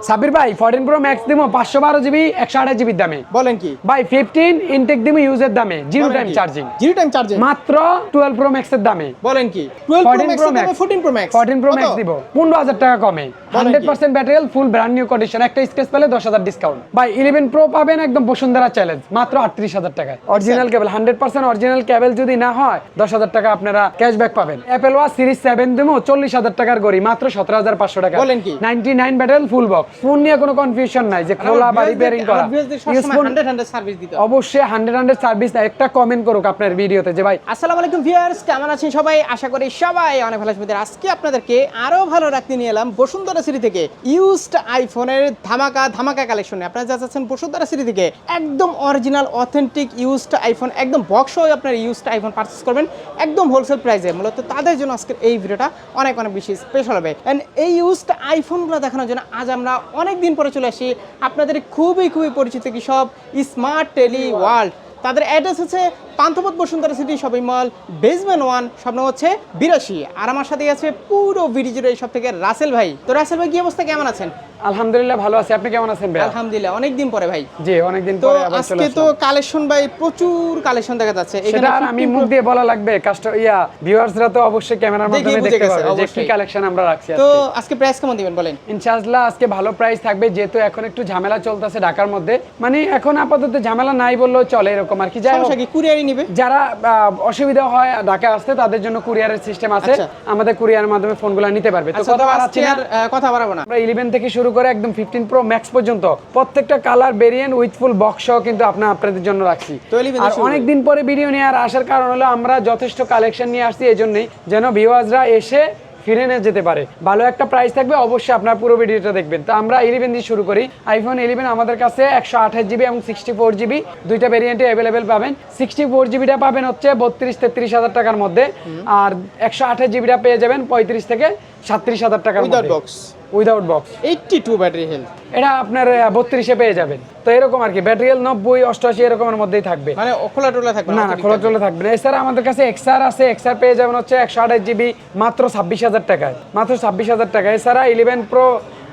সাবির ভাই fourteen pro max দিমো পাঁচশো বারো জিবি একশো আঠাশ জিবির দামে। বলেন কি? ভাই ফিফটিন ইনটেক দিমো ইউজের দামে zero time charging zero time charging মাত্র টুয়েলভ প্রো ম্যাক্সের দামে। বলেন কি? 12 pro max 14 pro max fourteen pro max দিব পনেরো হাজার টাকা কমে। হান্ড্রেড পার্সেন্ট ব্যাটারিয়াল ফুল ব্র্যান্ড নিউ কন্ডিশন একটা স্কেচ পেলে দশ হাজার ডিসকাউন্ট ভাই ইলেভেন প্রো পাবেন একদম বসুন্ধরা চ্যালেঞ্জ মাত্র আটত্রিশ হাজার টাকায়। Original cable hundred percent original cable যদি না হয় দশ হাজার টাকা আপনারা ক্যাশব্যাক পাবেন। অ্যাপেল ওয়াচ সিরিজ সেভেন দিমো চল্লিশ হাজার টাকার গড়ি মাত্র সতেরো হাজার পাঁচশো টাকা। বলেন কি? নাইনটি নাইন ব্যাটারিয়াল ফুল বক্স ফোন নিয়ে কোনো কনফিউশন নাই যে খোলা বা রিপেয়ারিং করা। Useful- 100 100 সার্ভিস দিতে। অবশ্যই একটা কমেন্ট করুক আপনার ভিডিওতে যে ভাই আসসালামু আলাইকুম ভিউয়ার্স কেমন আছেন সবাই? আশা করি সবাই অনেক ভালো আছেন। আজকে আপনাদেরকে আরও ভালো রাখতে নিয়ে এলাম বসুন্ধরা সিটি থেকে ইউজড আইফোনের ধামাকা ধামাকা কালেকশনে আপনারা যা চাচ্ছেন বসুন্ধরা সিটি থেকে একদম অরিজিনাল অথেন্টিক ইউজড আইফোন একদম বক্স হয়ে আপনার ইউজড আইফোন করবেন একদম হোলসেল প্রাইসে মূলত তাদের জন্য আজকের এই ভিডিওটা অনেক অনেক বেশি স্পেশাল হবে। অ্যান্ড এই ইউজড আইফোনগুলো দেখানোর জন্য আজ আমরা অনেক দিন পরে চলে আসি। আপনাদের খুবই খুবই পরিচিত কি সব স্মার্ট টেলি ওয়ার্ল্ড তাদের অ্যাড্রেস হচ্ছে Panthapath Bashundhara city shopping mall basement one স্বপ্ন হচ্ছে বিরাশি। আর আমার সাথে আছে পুরো বিডিজির এই সব থেকে রাসেল ভাই। তো রাসেল ভাই কি অবস্থা? কেমন আছেন? আলহামদুলিল্লাহ ভালো আছি। আপনি কেমন আছেন ভাই আলহামদুলিল্লাহ অনেক দিন পরে ভাই। জি অনেকদিন তো পরে আবার চলে আজকে তো কালেকশন ভাই প্রচুর কালেকশন দেখা যাচ্ছে। সেটা আমি মুখ দিয়ে বলা লাগবে। কাস্ট ইয়া ভিউয়ার্সরা তো অবশ্যই ক্যামেরার মাধ্যমে দেখতে পারবে যে কি কালেকশন আমরা রাখছি তো আজকে। প্রাইস কেমন দিবেন বলেন? ইনশাআল্লাহ আজকে ভালো প্রাইস থাকবে। যেহেতু এখন একটু ঝামেলা চলতেছে ঢাকার মধ্যে। মানে এখন আপাতত ঝামেলা নাই বললেও চলে এরকম আর কি। যাই হোক, সমস্যা নিবে। যারা অসুবিধা হয় ঢাকা আসতে তাদের জন্য কুরিয়ারের সিস্টেম আছে। আচ্ছা। আমাদের কুরিয়ারের মাধ্যমে ফোনগুলো নিতে পারবে। তো আচ্ছা কথা বাড়াচ্ছি না। কথা বাড়াবো না। আমরা ইলেভেন থেকে শুরু করে একদম ফিফটিন প্রো ম্যাক্স পর্যন্ত প্রত্যেকটা colour variant with full box সহ কিন্তু আপনার আপনাদের জন্য রাখছি। 11 আর অনেক দিন পরে ভিডিও নিয়ে আর আসার কারণ হলো আমরা যথেষ্ট কালেকশন নিয়ে আসছি এই জন্যই যেন ভিউয়ার্সরা এসে ফিরে নিয়ে যেতে পারে। ভালো একটা প্রাইস থাকবে অবশ্যই আপনার পুরো ভিডিওটা দেখবেন। তো আমরা ইলেভেন দিয়ে শুরু করি। আইফোন ইলেভেন আমাদের কাছে একশো আঠাশ জিবি এবং সিক্সটি ফোর জিবি দুইটা ভেরিয়েন্টে অ্যাভেলেবেল পাবেন। সিক্সটি ফোর জিবিটা পাবেন হচ্ছে বত্রিশ তেত্রিশ হাজার টাকার মধ্যে। আর একশো আঠাশ জিবিটা পেয়ে যাবেন পঁয়ত্রিশ থেকে সাত্রিশ হাজার টাকার without box without box 82 battery health এটা আপনার বত্রিশে পেয়ে যাবেন। তো এরকম আর কি ব্যাটারিয়াল নব্বই অষ্টআশি এরকমের মধ্যেই থাকবে। মানে খোলা টোলা থাকবে না না খোলা টোলা থাকবে না। এছাড়া আমাদের কাছে এক্সআর আছে এক্সআর পেয়ে যাবেন হচ্ছে একশো আঠাশ জিবি মাত্র ছাব্বিশ হাজার টাকায়। মাত্র ছাব্বিশ হাজার টাকা এছাড়া ইলেভেন প্রো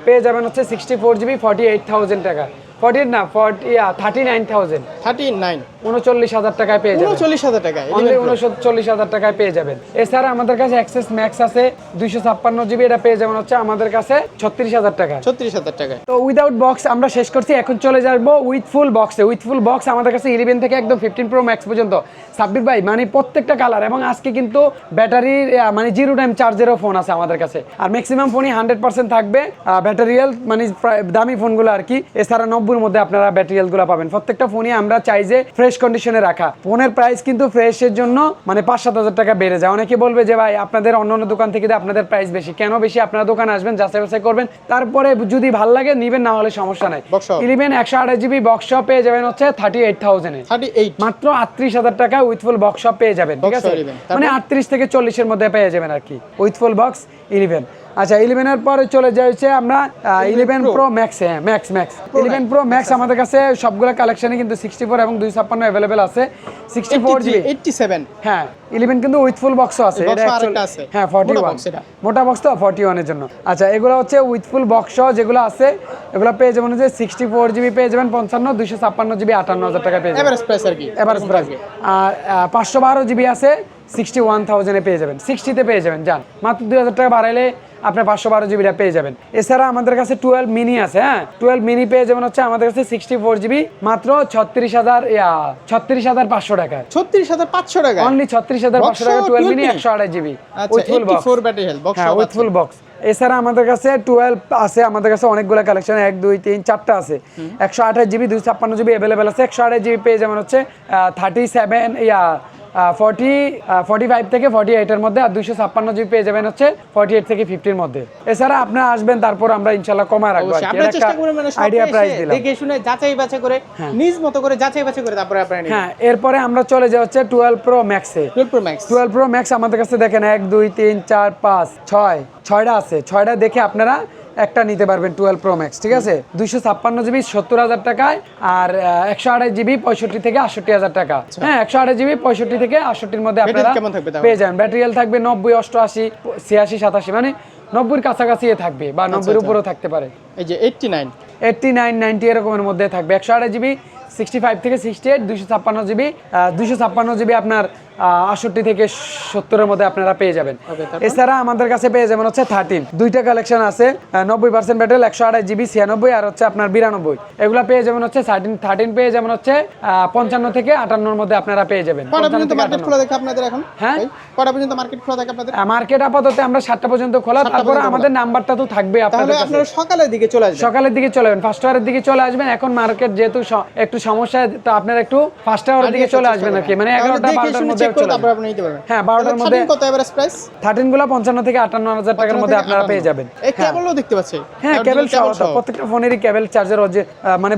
পেয়ে যাবেন হচ্ছে sixty four GB forty eight thousand টাকা ফর্টি না ফর্টি থার্টি নাইন থাউজেন্ড 39 উনচল্লিশ হাজার টাকায় পেয়ে যাবেন। 39000 টাকা অনলি উনচল্লিশ হাজার টাকায় পেয়ে যাবেন। এছাড়া আমাদের কাছে অ্যাক্সেস ম্যাক্স আছে দুইশো ছাপ্পান্ন জিবি এটা পেয়ে যাবেন হচ্ছে আমাদের কাছে ছত্রিশ হাজার টাকা 36000 টাকা তো উইদাউট বক্স আমরা শেষ করছি এখন চলে যাব উইথ ফুল বক্সে উইথ ফুল বক্স আমাদের কাছে ইলেভেন থেকে একদম ফিফটিন প্রো ম্যাক্স পর্যন্ত। সাব্বির ভাই মানে প্রত্যেকটা কালার এবং আজকে কিন্তু ব্যাটারির মানে জিরো টাইম চার্জেরও ফোন আছে আমাদের কাছে। আর ম্যাক্সিমাম ফোনই হান্ড্রেড পার্সেন্ট থাকবে ব্যাটারিয়াল মানে দামি ফোনগুলো আর কি। এছাড়া নব্বইয়ের মধ্যে আপনারা ব্যাটারিয়ালগুলো পাবেন। প্রত্যেকটা ফোনই আমরা চাই যে ফ্রেশ কন্ডিশনে রাখা। ফোনের প্রাইস কিন্তু ফ্রেশের জন্য মানে পাঁচ সাত হাজার টাকা বেড়ে যায়। অনেকে বলবে যে ভাই আপনাদের অন্য অন্য দোকান থেকে আপনাদের প্রাইস বেশি। কেন বেশি? আপনারা দোকানে আসবেন যাচাই বাছাই করবেন। তারপরে যদি ভালো লাগে নিবেন না হলে সমস্যা নাই। ইলেভেন একশো আঠাশ জিবি বক্স শপ পেয়ে যাবেন হচ্ছে থার্টি এইট থাউজেন্ডে 38 মাত্র আটত্রিশ হাজার টাকা উইথ ফুল বক্স শপ পেয়ে যাবেন ঠিক আছে? মানে আটত্রিশ থেকে চল্লিশের মধ্যে পেয়ে যাবেন আর কি। উইথ ফুল বক্স ইলেভেন আচ্ছা ইলেভেনের পরে চলে যাচ্ছে আমরা ইলেভেন প্রো ম্যাক্স হ্যাঁ max max eleven pro max আমাদের কাছে সবগুলো কালেকশনে কিন্তু সিক্সটি ফোর এবং দুই ছাপ্পান্ন অ্যাভেলেবেল আছে। সিক্সটি ফোর জিবি 87 হ্যাঁ ইলেভেন কিন্তু উইথ ফুল বক্সও আছে। হ্যাঁ ফর্টি ওয়ান মোটা বক্স তো ফর্টি ওয়ানের জন্য। আচ্ছা এগুলো হচ্ছে উইথ ফুল বক্স যেগুলো আছে এগুলো পেয়ে যাবেন হচ্ছে সিক্সটি ফোর জিবি পেয়ে যাবেন পঞ্চান্ন দুইশো ছাপ্পান্ন জিবি আটান্ন হাজার টাকা পেয়ে যাবেন। এভারেজ প্রাইস আর কি এভারেজ প্রাইস আর পাঁচশো বারো জিবি আছে সিক্সটি ওয়ান থাউজেন্ডে পেয়ে যাবেন। সিক্সটিতে পেয়ে যাবেন যান। মাত্র দুই হাজার টাকা বাড়াইলে আপনার পাঁচশো বারো জিবিটা পেয়ে যাবেন। এছাড়া আমাদের কাছে টুয়েলভ মিনি আছে হ্যাঁ? টুয়েলভ মিনি পেয়ে যাবেন হচ্ছে আমাদের কাছে সিক্সটি ফোর জিবি মাত্র ছত্রিশ হাজার ছত্রিশ হাজার পাঁচশো টাকায়। 36500 টাকা? অনলি ছত্রিশ হাজার পাঁচশো টাকা টুয়েলভ মিনি একশো আড়াই GB with full box 84 battery health box হ্যাঁ উইথ ফুল বক্স এছাড়া আমাদের কাছে টুয়েলভ আছে আমাদের কাছে অনেকগুলো কালেকশন এক দুই তিন চারটা আছে। একশো আঠাশ জিবি দুই ছাপ্পান্ন জিবি অ্যাভেলেবেল আছে একশো আঠাশ জিবি পেয়ে যেমন হচ্ছে thirty seven yeah forty forty five থেকে ফর্টি এইটের মধ্যে আর দুইশো ছাপ্পান্ন জিবি পেয়ে যাবেন হচ্ছে ফর্টি এইট থেকে ফিফটির মধ্যে। এছাড়া আপনারা আসবেন তারপর আমরা ইনশাল্লাহ কমায় রাখব মানে আইডিয়া প্রাইস দিলাম। দেখে শুনে যাচাই বাছাই করে নিজ মতো করে যাচাই বাছাই করে তারপরে আপনারা হ্যাঁ এরপরে আমরা চলে যাই হচ্ছে টুয়েলভ প্রো ম্যাক্সে 12 pro max twelve pro max আমাদের কাছে দেখেন এক দুই তিন চার পাঁচ ছয় ছয়টা আছে। ছয়টা দেখে আপনারা একটা নিতে পারবেন টুয়েলভ প্রো ম্যাক্স ঠিক আছে? দুইশো ছাপ্পান্ন জিবি সত্তর হাজার টাকায় আর একশো আড়াই জিবি পঁয়ষট্টি থেকে আটষট্টি হাজার টাকা। হ্যাঁ একশো আড়াই জিবি পঁয়ষট্টি থেকে আটষট্টির মধ্যে আপনারা? পেয়ে যাবেন। ব্যাটারিয়াল থাকবে নব্বই অষ্টআশি ছিয়াশি সাতাশি মানে নব্বই কাছাকাছি থাকবে বা নব্বইয়ের আচ্ছা। উপরেও থাকতে পারে। এই যে eighty nine eighty nine ninety এরকমের মধ্যে থাকবে। একশো আড়াই জিবি সিক্সটি ফাইভ থেকে সিক্সটি এইট দুশো ছাপ্পান্ন জিবি দুশো ছাপ্পান্ন জিবি আপনার আটষট্টি থেকে সত্তরের মধ্যে আপনারা পেয়ে যাবেন। এছাড়া আমাদের কাছে পেয়ে যাবেন হচ্ছে থার্টিন দুইটা কালেকশন আছে নব্বই পার্সেন্ট ব্যাটারি একশো আঠাশ জিবি ছিয়ানব্বই আর হচ্ছে আপনার বিরানব্বই। এগুলো পেয়ে যাবেন হচ্ছে থার্টিন থার্টিন পেয়ে যাবেন হচ্ছে পঞ্চান্ন থেকে আটান্নর মধ্যে আপনারা পেয়ে যাবেন। কটা 55 পর্যন্ত থেকে মার্কেট খোলা থাকে আপনাদের এখন? হ্যাঁ? কটা পর্যন্ত মার্কেট খোলা থাকে আপনাদের? মার্কেট আপাতত আমরা সাতটা পর্যন্ত খোলা তারপরে আমাদের নাম্বারটা তো থাকবে আপনাদের আপনারা সকালের দিকে চলে আসবেন। সকালের দিকে চলে আসবেন ফার্স্ট আওয়ারের দিকে চলে আসবেন এখন মার্কেট যেহেতু একটু সমস্যা তো আপনারা একটু ফার্স্ট আওয়ারের দিকে চলে আসবেন আর কি। মানে এগারোটা বারোটার মধ্যে চলে তারপর আপনি নিতে পারবেন। হ্যাঁ বারোটার মধ্যে থার্টিন কত এভারেজ প্রাইস থার্টিনগুলো পঞ্চান্ন থেকে আটান্ন হাজার টাকার মধ্যে আপনারা পেয়ে যাবেন। এই কেবলও দেখতে পাচ্ছি। হ্যাঁ কেবল সহ প্রত্যেকটা ফোনেরই কেবল চার্জার যে মানে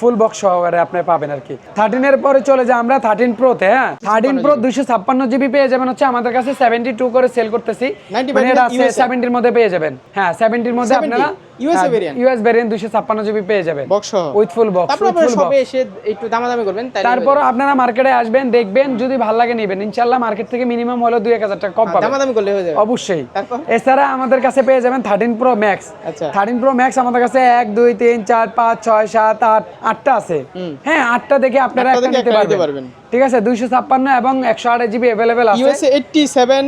ফুল বক্স সহকারে আপনি পাবেন আর কি। থার্টিন এর পরে চলে যায় আমরা থার্টিন প্রোতে হ্যাঁ? থার্টিন প্রো দুইশো ছাপ্পান্ন জিবি পেয়ে যাবেন হচ্ছে আমাদের কাছে সেভেন্টি টু করে সেল করতেছি। 90 মানে এটা মধ্যে পেয়ে যাবেন। হ্যাঁ সেভেন্টির মধ্যে আপনারা US variant US variant 256 GB পেয়ে যাবেন। বক্স উইথ ফুল বক্স তারপর আপনারা সবে এসে একটু দামাদামি করবেন তারপর আপনারা মার্কেটে আসবেন দেখবেন যদি ভালো লাগে নেবেন। ইনশাআল্লাহ মার্কেট থেকে মিনিমাম হলো 2000 টাকা কম হ্যাঁ, পাবেন। দামাদামি করলে হয়ে যাবে। অবশ্যই। এছাড়া আমাদের কাছে পেয়ে যাবেন 13 প্রো ম্যাক্স 13 প্রো ম্যাক্স আমাদের কাছে 1 2 3 4 5 6 7 8 আটটা আছে। হ্যাঁ আটটা দেখে আপনারা একটা নিতে পারবেন। ঠিক আছে 256 এবং 108 জিবি अवेलेबल আছে। ইউএস 87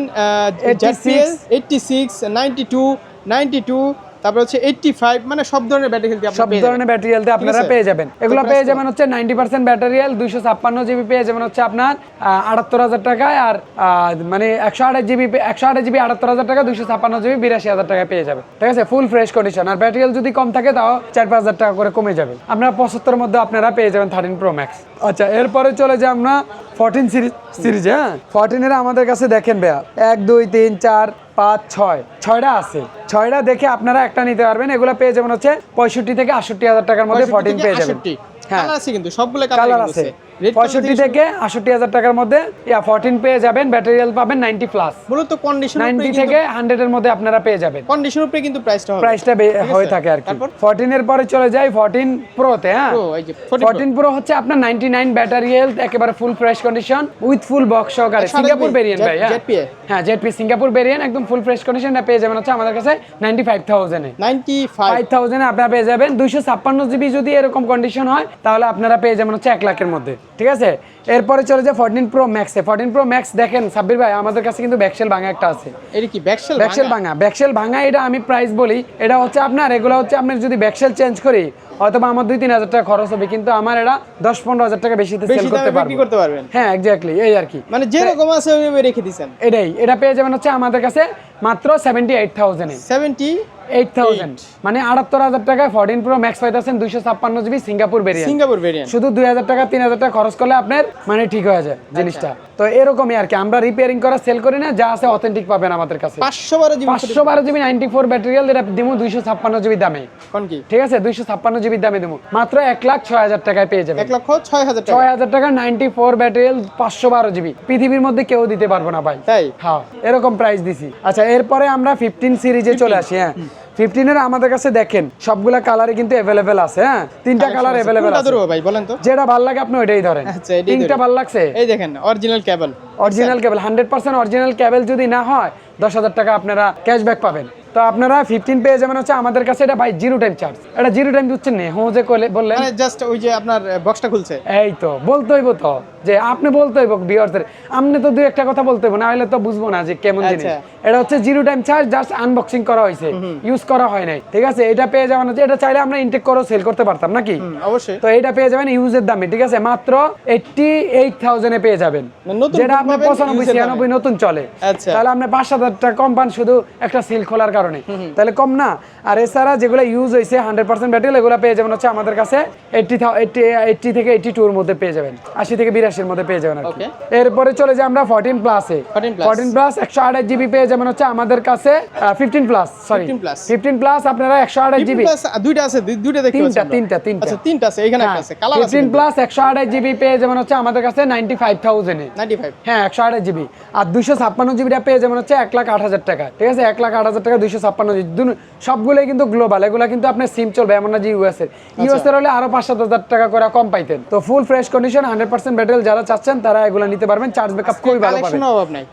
জেপিএস 86 92 92 তারপর হচ্ছে এইটটি ফাইভ মানে সব ধরনের ব্যাটারি হেলথ সব ধরনের ব্যাটারি হেলথে আপনারা পেয়ে যাবেন। এগুলো পেয়ে যাবেন হচ্ছে নাইনটি পার্সেন্ট ব্যাটারি হেলথ দুইশো ছাপ্পান্ন জিবি পেয়ে যাবেন হচ্ছে আপনার আটাত্তর হাজার টাকায় আর মানে একশো আঠাশ জিবি একশো আঠাশ জিবি আটাত্তর হাজার টাকা দুইশো ছাপ্পান্ন জিবি বিরাশি হাজার টাকা পেয়ে যাবে ঠিক আছে? ফুল ফ্রেশ কন্ডিশন আর ব্যাটারি হেলথ যদি কম থাকে তাও চার পাঁচ হাজার টাকা করে কমে যাবে। আপনারা পঁচাত্তর মধ্যে আপনারা পেয়ে যাবেন থার্টিন প্রো ম্যাক্স আচ্ছা এরপরে চলে যাই আমরা ফোরটিন সিরিজ সিরিজ হ্যাঁ? ফোরটিনের আমাদের কাছে দেখেন ভাইয়া। এক দুই তিন চার পাঁচ ছয়। ছয়টা আছে। ছয়টা দেখে আপনারা একটা নিতে পারবেন। এগুলো পেয়ে যাবেন হচ্ছে পঁয়ষট্টি থেকে আষট্টি হাজার টাকার মধ্যে ফোরটিন পেয়ে যাবেন। হ্যাঁ। আছে কিন্তু সবগুলো কালার আছে। পঁয়ষট্টি থেকে আটষট্টি হাজার টাকার মধ্যে ইয়া ফোরটিন পেয়ে যাবেন ব্যাটারি হেলথ পাবেন নাইনটি প্লাস মূলত কন্ডিশন নাইনটি থেকে হান্ড্রেডের মধ্যে আপনারা পেয়ে যাবেন। কন্ডিশন উপরে কিন্তু প্রাইসটা প্রাইসটা হয়ে থাকে আর কি। ফোরটিন এর পরে চলে ফোরটিন প্রোতে হ্যাঁ? Pro, এই যে 14 ফোরটিন প্রো হচ্ছে আপনার নাইনটি নাইন ব্যাটারি হেলথ একেবারে full fresh condition with full box সহকারে। সিঙ্গাপুর ভেরিয়েন্ট ভাই হ্যাঁ? হ্যাঁ জেডপি সিঙ্গাপুর ভেরিয়েন্ট একদম ফুল ফ্রেশ কন্ডিশনটা পেয়ে যাবেন হচ্ছে আমাদের কাছে নাইনটি ফাইভ থাউজেন্ডে 95 ফাইভ থাউজেন্ডে আপনারা পেয়ে যাবেন। দুইশো ছাপ্পান্ন জিবি যদি এরকম কন্ডিশন হয় তাহলে আপনারা পেয়ে যাবেন হচ্ছে এক লাখের মধ্যে। ঠিক আছে? এরপরে চলে যায় ফোরটিন প্রো ম্যাক্সে ফোরটিন প্রো ম্যাক্স দেখেন সাব্বির ভাই আমাদের কাছে কিন্তু ব্যাকসেল ভাঙা একটা আছে। এটা কি ব্যাকসেল ব্যাকসেল ভাঙা। ব্যাকসেল ভাঙা এটা আমি প্রাইস বলি। এটা হচ্ছে আপনার এগুলো হচ্ছে আপনার যদি ব্যাকসেল চেঞ্জ করি হয়তো বা আমার দুই তিন হাজার টাকা খরচ হবে কিন্তু আমার এটা দশ পনেরো হাজার টাকা বেশিতে সেল বেশি করতে পারবেন? হ্যাঁ এক্স্যাক্টলি এই আর কি। মানে যেরকম আছে ওইভাবে রেখে দিয়েছেন এটাই এটা পেয়ে যাবেন হচ্ছে আমাদের কাছে মাত্র সেভেন্টি এইট থাউজেন্ডে 70 এইট থাউজেন্ড মানে আটাত্তর হাজার টাকায় ফোরটিন প্রো ম্যাক্স পাইতেছেন দুইশো ছাপ্পান্ন জিবি সিঙ্গাপুর বেরিয়ে সিঙ্গাপুর ভেরিয়েন্ট শুধু দুই হাজার টাকা তিন হাজার টাকা খরচ করলে আপনার মানে ঠিক হয়ে যায় জিনিসটা। তো এরকমই আর কি আমরা রিপেয়ারিং করা সেল করি না যা আছে অথেন্টিক পাবেন আমাদের কাছে। 512 জিবি পাঁচশো বারো জিবি নাইনটি ফোর ব্যাটারিয়াল এটা দিব দুইশো ছাপ্পান্ন জিবি দামে। কোন কি? ঠিক আছে দুইশো ছাপ্পান্ন জিবি দামে দেবো মাত্র এক লাখ ছয় হাজার টাকায় পেয়ে যাবেন। 1 লক্ষ 6000 টাকা। ছয় হাজার টাকা নাইনটি ফোর ব্যাটারিয়াল পাঁচশো বারো জিবি পৃথিবীর মধ্যে কেউ দিতে পারব না ভাই। তাই? হ্যাঁ এরকম প্রাইস দিছি। আচ্ছা এরপরে আমরা ফিফটিন সিরিজে চলে আসি হ্যাঁ। ফিফটিনের আমাদের কাছে দেখেন সবগুলা কালারই কিন্তু অ্যাভেলেবেল আছে হ্যাঁ? তিনটা কালার অ্যাভেলেবেল আছে। ভাই বলেন তো? যেটা ভালো লাগে আপনি ওইটাই ধরেন। আচ্ছা, তিনটা ভালো লাগছে? এই দেখেন original cable original cable hundred percent original cable যদি না হয় দশ হাজার টাকা আপনারা ক্যাশব্যাক পাবেন। তো আপনারা ফিফটিন পেয়ে যাবেন হচ্ছে আমাদের কাছে এটা ভাই জিরো টাইম চার্জ এটা জিরো টাইম দিচ্ছেন নে হোঁ যে বললেন। মানে জাস্ট ওই যে আপনার বক্সটা খুলছে। এই তো বলতে হইব তো। যে আপনি বলতে হইব বিয়ারদের আপনি তো দুই একটা কথা বলতে হইব না হলে তো বুঝব না যে কেমন জিনিস। আচ্ছা। এটা হচ্ছে zero time charge just unboxing করা হয়েছে ইউজ করা হয় নাই। ঠিক আছে? এটা পেয়ে যাবেন হচ্ছে এটা চাইলে আমরা ইনটেক করেও সেল করতে পারতাম নাকি? অবশ্যই। তো এটা পেয়ে যাবেন ইউজের দামে ঠিক আছে? মাত্র এইটটি এইট থাউজেন্ডে পেয়ে যাবেন। মানে যেটা আপনি পঁচানব্বই। ছিয়ানব্বই নতুন চলে। আচ্ছা। তাহলে আপনি পাঁচ হাজার টাকা কম পান শুধু একটা সিল খোলার কারণে। তাহলে কম না আর এছাড়া যেগুলো ইউজ হয়েছে হান্ড্রেড পার্সেন্ট ব্যাটারি এগুলো পেয়ে যাবেন হচ্ছে আমাদের কাছে এইটটি এইটটি থেকে এইটটি টুর মধ্যে পেয়ে যাবেন। আশি থেকে বিরাশির মধ্যে পেয়ে যাবেন আর এরপরে চলে যাই আমরা ফোরটিন প্লাসে 14 ফোরটিন প্লাস একশো আঠাশ জিবি পেয়ে যাবেন হচ্ছে আমাদের কাছে fifteen plus sorry fifteen plus আপনারা একশো আঠাশ জিবি দুইটা আছে দুইটা তিনটা তিনটা তিনটা। আচ্ছা তিনটা আছে এখানে আছে ফিফটিন প্লাস একশো আঠাশ জিবি পেয়ে যাবেন হচ্ছে আমাদের কাছে নাইনটি ফাইভ থাউজেন্ডে হ্যাঁ একশো আঠাশ জিবি আর দুইশো ছাপ্পান্ন জিবিটা পেয়ে যাবেন হচ্ছে এক লাখ আট হাজার টাকা। ঠিক আছে? এক লাখ আট হাজার টাকা দুইশো ছাপ্পান্ন জিবি দুনো- সবগুলোই কিন্তু গ্লোবাল এগুলো কিন্তু আপনার সিম চলবে এমন না যে ইউএস এর। ইউএস এর হলে আরও পাঁচ সাত হাজার টাকা করে কম পাইতেন। তো full fresh condition hundred percent battery যারা চাচ্ছেন তারা এগুলো নিতে পারবেন চার্জ ব্যাকআপ খুবই ভালো পাবেন।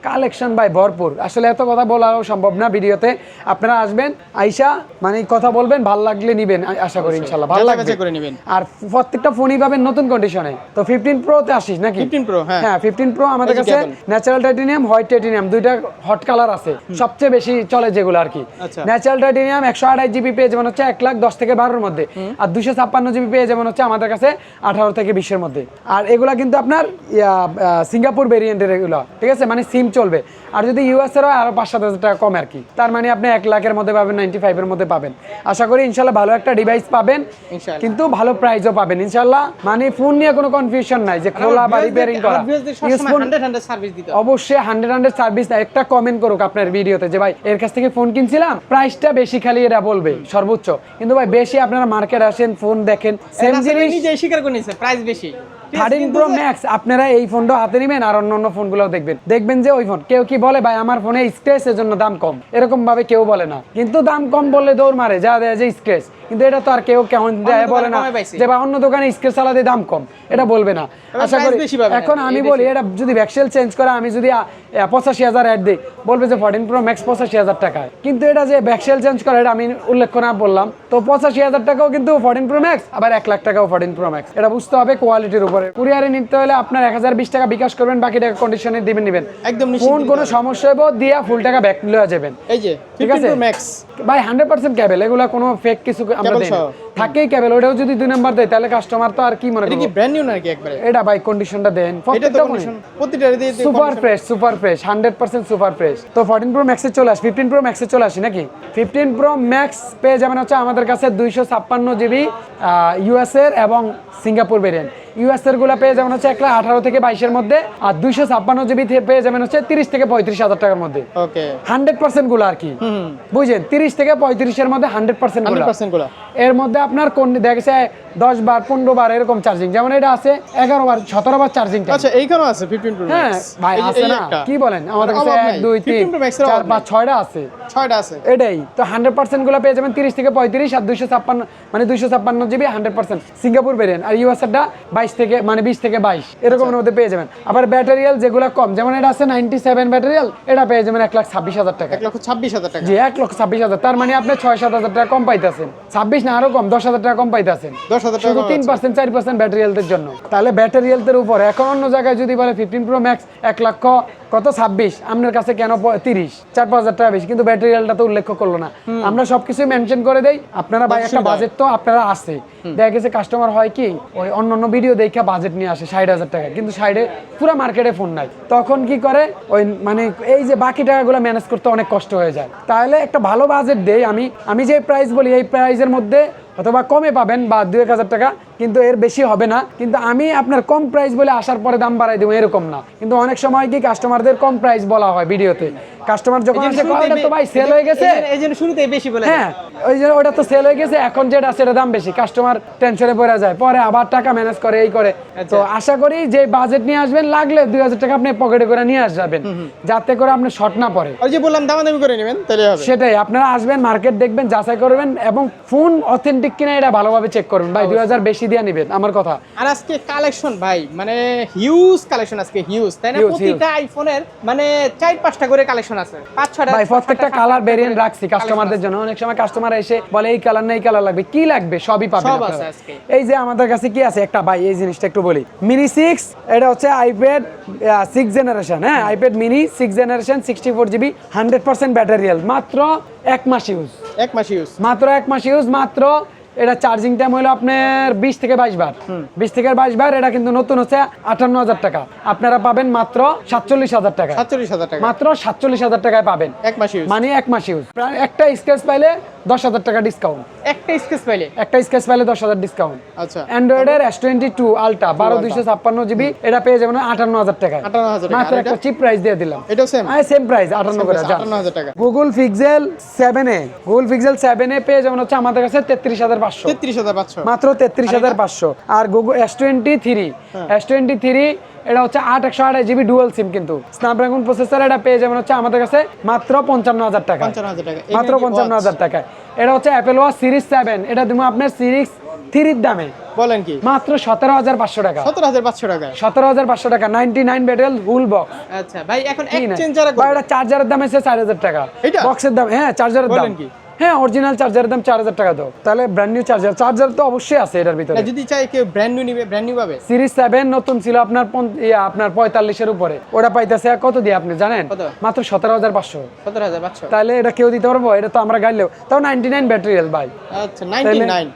কালেকশন ভাই ভরপুর। আসলে এত কথা বলাও সম্ভব না ভিডিওতে। আপনারা আসবেন আইসা মানে কথা বলবেন ভালো লাগলে নিবেন আশা করি ইনশাল্লাহ ভালো লাগবে। করে নিবেন। আর প্রত্যেকটা ফোনই পাবেন নতুন কন্ডিশনে তো ফিফটিন প্রো তে আসিস নাকি? 15 Pro, হ্যাঁ। হ্যাঁ ফিফটিন প্রো আমাদের কাছে ন্যাচারাল টাইটেনিয়াম হোয়াইট টাইটেনিয়াম দুইটা হট কালার আছে। সবচেয়ে বেশি চলে যেগুলো আর কি। আচ্ছা। ন্যাচারাল টাইটেনিয়াম একশো আড়াই জিবি পেয়ে যাবেন হচ্ছে এক লাখ দশ থেকে বারোর মধ্যে। আর দুশো ছাপ্পান্ন জিবি পেয়ে যাবেন হচ্ছে আমাদের কাছে আঠারো থেকে বিশের মধ্যে। আর এগুলা কিন্তু আপনার সিঙ্গাপুর ভেরিয়েন্টের এগুলো ঠিক আছে? মানে সিম চলবে। আর যদি ইউএস এর হয় আরও পাঁচ সাত হাজার টাকা কম আর কি। তার মানে আপনি এক লাখের মধ্যে পাবেন নাইনটি ফাইভের মধ্যে পাবেন। আশা করি ইনশাল্লাহ ভালো একটা ডিভাইস পাবেন। কিন্তু ভালো প্রাইসও পাবেন ইনশাল্লাহ। মানে ফোন নিয়ে কোনো কনফিউশন নাই যে খোলা বা রিপেয়ারিং করা। অবশ্যই হান্ড্রেড হান্ড্রেড সার্ভিস একটা কমেন্ট করুক আপনার ভিডিওতে যে ভাই এর কাছ থেকে ফোন কিনছিলাম? প্রাইসটা বেশি খালি এরা বলবে সর্বোচ্চ। কিন্তু ভাই বেশি আপনারা মার্কেট আসেন ফোন দেখেন সেম জিনিস নিজে স্বীকার করে নিছে প্রাইস বেশি। থার্টিন প্রো ম্যাক্স আপনারা এই ফোনটা হাতে নেবেন আর অন্য অন্য ফোনগুলো দেখবেন। দেখবেন যে ওই ফোন কেউ কি বলে ভাই আমার ফোনে স্ক্রেচ এর জন্য দাম কম। এরকম ভাবে কেউ বলে না। কিন্তু দাম কম বললে দৌড় মারে যা দেয় যে স্ক্রেচ কিন্তু এটা তো আর কেউ কেমন দেয় বলে না যে বা অন্য দোকানে স্ক্রেচ চালাতে দাম কম। এটা বলবে না। আশা করি এখন আমি বলি এটা যদি ভ্যাকসেল চেঞ্জ করে আমি যদি পঁচাশি হাজার অ্যাড দিই বলবে যে ফর্টিন প্রো ম্যাক্স পঁচাশি হাজার টাকায়। কিন্তু এটা যে ভ্যাকসেল চেঞ্জ করে এটা আমি উল্লেখ না বললাম। তো পঁচাশি হাজার টাকাও কিন্তু ফর্টিন প্রো ম্যাক্স আবার এক লাখ টাকাও ফোরটিন প্রো ম্যাক্স এটা বুঝতে হবে কোয়ালিটির উপরে। কুরিয়ারে নিতে হলে আপনার এক হাজার বিশ টাকা বিকাশ করবেন বাকি টাকা কন্ডিশনে দিবেন নিবেন। একদম নিশ্চিত কোনো সমস্যা হইব দিয়া ফুল টাকা ব্যাক লওয়া যাবেন। এই যে ঠিক আছে? Max ভাই হান্ড্রেড পার্সেন্ট ক্যাবেল এগুলা কোনো ফেক কিছু আমরা দেই থাকে কেবল ওটাও যদি দুই নাম্বার দেয় তাহলে কাস্টমার তো আর কি মনে করবে কি ব্র্যান্ড নিউ নাকি একবারে? এটা ভাই কন্ডিশনটা দেন। প্রত্যেকটা কন্ডিশন প্রতিটা দিয়ে super fresh super fresh hundred percent super fresh তো ফোরটিন প্রো ম্যাক্সে চলে আসি ফিফটিন প্রো ম্যাক্সে চলে আসি নাকি? ফিফটিন প্রো ম্যাক্স পেয়ে যাবেন হচ্ছে আমাদের কাছে দুইশো ছাপ্পান্ন জিবি ইউএস এর এবং সিঙ্গাপুর ভেরিয়েন্ট ইউএস এরগুলা পেয়ে যাবেন হচ্ছে এক লাখ আঠারো থেকে বাইশের মধ্যে আর দুইশো ছাপ্পান্ন জিবি পেয়ে যাবেন হচ্ছে তিরিশ থেকে পঁয়ত্রিশ হাজার টাকার মধ্যে। হান্ড্রেড পার্সেন্টগুলো আর কি। বুঝছেন? তিরিশ থেকে পঁয়ত্রিশের মধ্যে হান্ড্রেড পার্সেন্টগুলো। 100% এর মধ্যে আপনার কোন দেখেছে দশ বার পনেরো বার এরকম চার্জিং যেমন এটা আছে এগারো বার সতেরো বার চার্জিং আচ্ছা এইখানেও আছে 15 Pro হ্যাঁ ভাই আছে না? কি বলেন? আমাদের কাছে এক দুই তিন 15 Pro Max এর চার পাঁচ ছয়টা আছে। ছয়টা আছে। এটাই। তো হান্ড্রেড পার্সেন্টগুলো পেয়ে যাবেন তিরিশ থেকে পঁয়ত্রিশ আর দুইশো ছাপ্পান্ন মানে দুইশো ছাপ্পান্ন GB hundred percent Singapore variant আর বাইশ থেকে মানে বিশ থেকে বাইশ। এরকমের মধ্যে পেয়ে যাবেন। আবার ব্যাটারিয়াল যেগুলো কম যেমন এটা আছে নাইনটি সেভেন ব্যাটারিয়াল এটা পেয়ে যাবেন এক লাখ ছাব্বিশ হাজার টাকা। এক লক্ষ ছাব্বিশ হাজার টাকা। জি এক লক্ষ ছাব্বিশ হাজার। তার মানে আপনি ছয় সাত হাজার টাকা কম পাইতেছেন। ছাব্বিশ না আরও কম দশ হাজার টাকা কম পাইতেছেন। হাজার টাকা তিন পার্সেন্ট চার পার্সেন্ট ব্যাটারি হেলথের জন্য। তাহলে ব্যাটারি হেলথের উপর এখন অন্য জায়গায় যদি বলে ফিফটিন প্রো ম্যাক্স এক লক্ষ কত? ছাব্বিশ। আপনার কাছে কেন তিরিশ? চার পাঁচ হাজার টাকা বেশি। কিন্তু ব্যাটারি তো উল্লেখ করল না। আমরা সবকিছু মেনশন করে দেই। আপনারা ভাই একটা বাজেট তো আপনারা আছে। দেখা গেছে কাস্টমার হয় কি ওই অন্য অন্য ভিডিও দেখে বাজেট নিয়ে আসে ষাট হাজার টাকা। কিন্তু সাইডে পুরো মার্কেটে ফোন নাই। তখন কি করে ওই মানে এই যে বাকি টাকাগুলো ম্যানেজ করতে অনেক কষ্ট হয়ে যায়। তাহলে একটা ভালো বাজেট দেই আমি। আমি যে প্রাইস বলি এই প্রাইসের মধ্যে অথবা কমে পাবেন বা দু এক হাজার টাকা কিন্তু এর বেশি হবে না। কিন্তু আমি আপনার কম প্রাইস বলে আসার পরে দাম বাড়াই দেবো, এরকম না। কিন্তু অনেক সময় কি কাস্টমারদের কম প্রাইস বলা হয় ভিডিওতে। কাস্টমার যখন "ওটা তো ভাই সেল হয়ে গেছে। এই জন্য শুরুতেই বেশি বলে হ্যাঁ ওই যে ওটা তো সেল হয়ে গেছে এখন যেটা সেটা দাম বেশি। কাস্টমার টেনশনে পড়ে যায় পরে আবার টাকা ম্যানেজ করে এই করে। তো আশা করি যে বাজেট নিয়ে আসবেন লাগলে দুই হাজার টাকা আপনি পকেটে করে নিয়ে আসবেন। যাতে করে আপনি শর্ট না পড়ে। ওই যে বললাম দামাদামি করে নেবেন তাহলে হবে। সেটাই আপনারা আসবেন মার্কেট দেখবেন যাচাই করবেন এবং ফোন অথেন্টিক কিনা এটা ভালোভাবে চেক করবেন। ভাই দুই হাজার বেশি দিয়ে নেবেন আমার কথা। আর আজকে কালেকশন ভাই মানে হিউজ কালেকশন আজকে হিউজ তাই না? প্রতিটা আইফোনের মানে চার পাঁচটা করে কালেকশন আছে। পাঁচ ছয়টা ভাই প্রত্যেকটা কালার ভেরিয়েন্ট রাখছি কাস্টমারদের জন্য। অনেক সময় কাস্টমার এসে বলে এই কালার না এই কালার লাগবে। কি লাগবে? সবই পাবেন সব আছে আজকে। এই যে আমাদের কাছে কি আছে? একটা ভাই এই জিনিসটা একটু বলি। মিনি সিক্স এটা হচ্ছে আইপ্যাড সিক্স জেনারেশন হ্যাঁ? IPad mini six generation sixty four GB hundred percent ব্যাটারিয়াল মাত্র এক মাস ইউজ এক মাস ইউজ মাত্র এক মাস ইউজ মাত্র এটা চার্জিং টাইম হলো আপনার বিশ থেকে বাইশ বার। বিশ থেকে বাইশ বার এটা কিন্তু নতুন হচ্ছে আটান্ন হাজার টাকা। আপনারা পাবেন মাত্র সাতচল্লিশ হাজার টাকা। সাতচল্লিশ হাজার টাকা। মাত্র সাতচল্লিশ হাজার টাকায় পাবেন। এক মাস মানে এক মাস ইউজ একটা স্ক্র্যাচ পাইলে দশ হাজার টাকা ডিসকাউন্ট একটা স্কেচ পাইলে? একটা স্ক্র্যাচ পাইলে দশ হাজার ডিসকাউন্ট আচ্ছা। অ্যান্ড্রয়েডের এস টোয়েন্টি টু আলট্রা বারো দুইশো ছাপ্পান্ন জিবি এটা পেয়ে যাবেন আটান্ন হাজার টাকায়। 58,000 টাকা। মাত্র একটা চিপ প্রাইস দিয়ে দিলাম। এটাও সেম হ্যাঁ সেম প্রাইস আটান্ন করে আটান্ন হাজার টাকা। Google Pixel seven A Google Pixel seven A পেয়ে যাবেন হচ্ছে আমাদের কাছে তেত্রিশ হাজার পাঁচশো। তেত্রিশ হাজার পাঁচশো। মাত্র তেত্রিশ হাজার পাঁচশো। আর Google S twenty three S twenty three এটা হচ্ছে আট একশো আঠাশ জিবি ডুয়াল সিম কিন্তু। স্ন্যাপড্রাগন প্রসেসর এটা পেয়ে যাবেন হচ্ছে আমাদের কাছে মাত্র পঞ্চান্ন হাজার টাকা। টাকা। মাত্র পঞ্চান্ন হাজার টাকায়। এটা হচ্ছে অ্যাপেল ওয়াচ সিরিজ সেভেন এটা দিব আপনার সিরিজ থ্রির দামে। বলেন কি? মাত্র সতেরো হাজার পাঁচশো টাকা। সতেরো হাজার পাঁচশো টাকায় সতেরো হাজার পাঁচশো টাকা ninety nine battery full box আচ্ছা ভাই এখন চার্জারের দাম এসে চার হাজার টাকা। এটা? বক্সের দাম হ্যাঁ চার্জারের দাম। কি? হ্যাঁ অরিজিনাল চার্জারের দাম চার হাজার টাকা তো তাহলে ব্র্যান্ড নিউ চার্জার চার্জার তো অবশ্যই আছে এটার ভিতরে। না, যদি চাই কেউ ব্র্যান্ড নিউ নিবে ব্র্যান্ড নিউ পাবে। সিরিজ সেভেন নতুন ছিল আপনার ইয়া, আপনার পঁয়তাল্লিশের উপরে। ওটা পাইতেছে কত দিয়ে আপনি জানেন? মাত্র সতেরো হাজার পাঁচশো। সতেরো হাজার পাঁচশো। তাহলে এটা কেউ দিতে পারব? এটা তো আমরা গাইলেও। তাও নাইনটি নাইন ব্যাটারি ভাই। আচ্ছা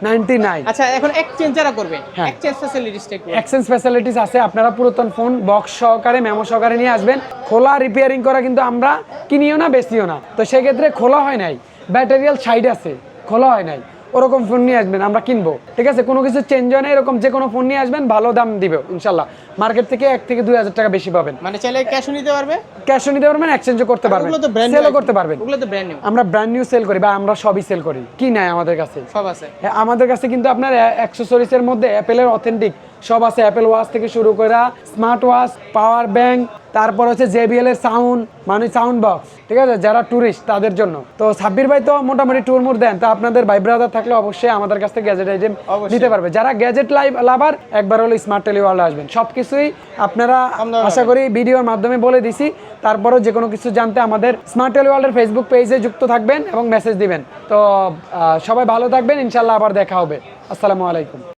নাইনটি নাইন আচ্ছা এখন এক্সচেঞ্জ যারা করবে হ্যাঁ। এক্সচেঞ্জ ফ্যাসিলিটিসটা একটু এক্সচেঞ্জ ফ্যাসিলিটিস আছে আপনারা পুরাতন ফোন বক্স সহকারে মেমো সহকারে নিয়ে আসবেন। খোলা রিপেয়ারিং করা কিন্তু আমরা কিনিও না বেশিও না। তো সেক্ষেত্রে খোলা হয় নাই। ব্যাটারিয়াল সাইড আছে খোলা হয় নাই। ওরকম ফোন নিয়ে আসবেন আমরা কিনবো। ঠিক আছে? কোনো কিছু চেঞ্জ হয় না এরকম যে কোনো ফোন নিয়ে আসবেন ভালো দাম দিবে ইনশাল্লাহ। মার্কেট থেকে এক থেকে দুই হাজার টাকা বেশি পাবেন। মানে চাইলে ক্যাশও নিতে পারবে? ক্যাশও নিতে পারবেন এক্সচেঞ্জও করতে পারবেন। ওগুলো তো ব্র্যান্ড সেলও করতে পারবেন। ওগুলো তো ব্র্যান্ড নিউ আমরা ব্র্যান্ড নিউ সেল করি বা আমরা সবই সেল করি। কি নাই আমাদের কাছে? সব আছে। আমাদের কাছে কিন্তু আপনার অ্যাক্সেসরিজের মধ্যে অ্যাপেলের অথেন্টিক সব আছে। অ্যাপেল ওয়াচ থেকে শুরু করে স্মার্ট ওয়াচ পাওয়ার ব্যাংক তারপর হচ্ছে জেবিএল এর সাউন্ড মানে সাউন্ড বক্স ঠিক আছে? যারা ট্যুরিস্ট তাদের জন্য। তো সাব্বির ভাই তো মোটামুটি ট্যুর মুর দেন তো আপনাদের ভাই ব্রাদার থাকলে অবশ্যই আমাদের কাছ থেকে গ্যাজেট আইটেম। নিতে পারবে। যারা গ্যাজেট লাইভ লাভার একবার হলো স্মার্ট টেলিওয়ার্ল্ড আসবেন। সব কিছুই আপনারা আশা করি ভিডিওর মাধ্যমে বলে দিছি। তারপরও যে কোনো কিছু জানতে আমাদের স্মার্ট টেলিওয়ার্ল্ডের ফেসবুক পেজে যুক্ত থাকবেন এবং মেসেজ দিবেন। তো সবাই ভালো থাকবেন ইনশাল্লাহ আবার দেখা হবে। আসসালামু আলাইকুম।